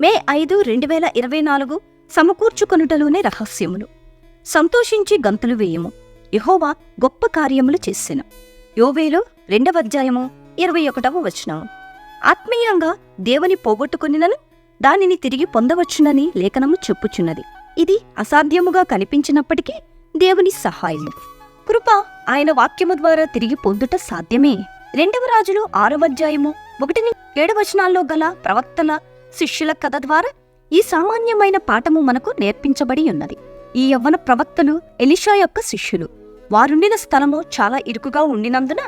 మే ఐదు రెండు వేల ఇరవై నాలుగు సమకూర్చుకొనుటలోనే రహస్యములు. సంతోషించి గంతులు వేయము. యహోవా గొప్ప కార్యములు చేసెను. యోవేలు రెండవ అధ్యాయము ఇరవై ఒకటవ వచనం ఆత్మీయంగా దేవుని పోగొట్టుకునినను దానిని తిరిగి పొందవచ్చునని లేఖనము చెప్పుచున్నది. ఇది అసాధ్యముగా కనిపించినప్పటికీ దేవుని సహాయము. కృప ఆయన వాక్యము ద్వారా తిరిగి పొందుట సాధ్యమే. రెండవ రాజులు ఆరవ అధ్యాయము ఒకటిని ఏడవచనాల్లో గల ప్రవక్తల శిష్యుల కథ ద్వారా ఈ సామాన్యమైన పాఠము మనకు నేర్పించబడి ఉన్నది. ఈ యవ్వన ప్రవక్తలు ఎలిషా యొక్క శిష్యులు. వారుండిన స్థలము చాలా ఇరుకుగా ఉండినందున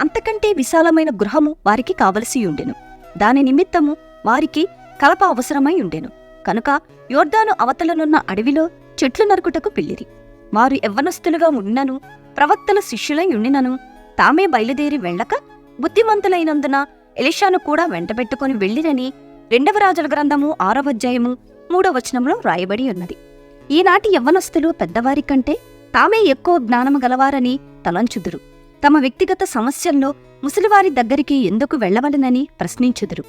అంతకంటే విశాలమైన గృహము వారికి కావలసి ఉండెను. దాని నిమిత్తము వారికి కలప అవసరమై ఉండెను. కనుక యోర్దాను అవతలనున్న అడవిలో చెట్లు నరుకుటకు పిల్లిరి. వారు యవ్వనస్తులుగా ఉన్నను ప్రవక్తల శిష్యులై ఉండినను తామే బయలుదేరి వెళ్ళక బుద్ధిమంతులైనందున ఎలిషాను కూడా వెంటబెట్టుకుని వెళ్ళిరని రెండవ రాజుల గ్రంథము ఆరవ అధ్యాయము మూడవ వచనంలో రాయబడి ఉన్నది. ఈనాటి యవ్వనస్తులు పెద్దవారి కంటే తామే ఎక్కువ జ్ఞానము గలవారని తలంచుదురు. తమ వ్యక్తిగత సమస్యల్లో ముసలివారి దగ్గరికి ఎందుకు వెళ్ళవలనని ప్రశ్నించుదురు.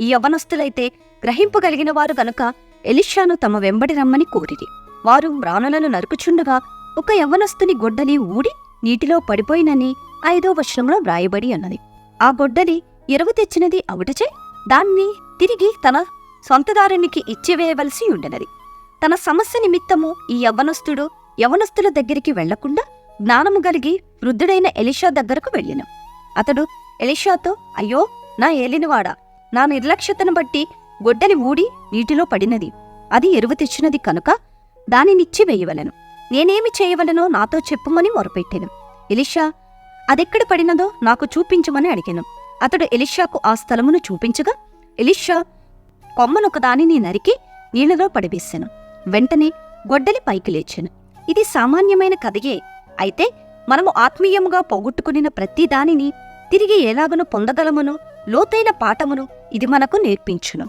ఈ యవ్వనస్తులైతే గ్రహింపగలిగిన వారు గనుక ఎలిషాను తమ వెంబడి రమ్మని కోరిరి. వారు ప్రాణులను నరుకుచుండగా ఒక యవ్వనస్తుని గొడ్డలి ఊడి నీటిలో పడిపోయినని ఐదో వచనంలో వ్రాయబడి అన్నది ఆ గొడ్డలి ఎరువు తెచ్చినది అవుటచే? దాన్ని తిరిగి తన సొంతదారునికి ఇచ్చివేయవలసి ఉండనది. తన సమస్య నిమిత్తము ఈ యవ్వనస్తుడు యవనస్తుల దగ్గరికి వెళ్ళకుండా జ్ఞానము కలిగి వృద్ధుడైన ఎలిషా దగ్గరకు వెళ్ళిన. అతడు ఎలిషాతో అయ్యో నా ఏలినవాడా? నా నిర్లక్ష్యతను బట్టి గొడ్డలి ఊడి నీటిలో పడినది. అది ఎరువు తెచ్చినది కనుక దానినిచ్చి వేయవలను. నేనేమి చేయవలనో నాతో చెప్పుమని మొరపెట్టాను. ఎలిషా అదెక్కడ పడినదో నాకు చూపించమని అడిగాను. అతడు ఎలిషాకు ఆ స్థలమును చూపించగా ఎలిషా కొమ్మనొక దానిని నరికి నీళ్ళలో పడివేశాను. వెంటనే గొడ్డలి పైకి లేచాను. ఇది సామాన్యమైన కథయే. అయితే మనము ఆత్మీయముగా పోగొట్టుకునిన ప్రతి దానిని తిరిగి ఎలాగను పొందగలమును లోతైన పాఠమును ఇది మనకు నేర్పించును.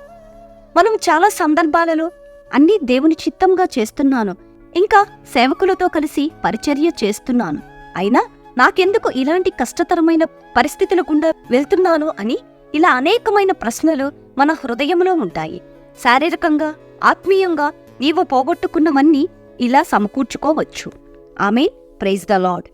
మనం చాలా సందర్భాలలో అన్నీ దేవుని చిత్తంగా చేస్తున్నాను. ఇంకా సేవకులతో కలిసి పరిచర్య చేస్తున్నాను. అయినా నాకెందుకు ఇలాంటి కష్టతరమైన పరిస్థితుల గుండా వెళ్తున్నాను అని ఇలా అనేకమైన ప్రశ్నలు మన హృదయంలో ఉంటాయి. శారీరకంగా ఆత్మీయంగా నీవు పోగొట్టుకున్నవన్నీ ఇలా సమకూర్చుకోవచ్చు. ఆమె ప్రైజ్ ద లాడ్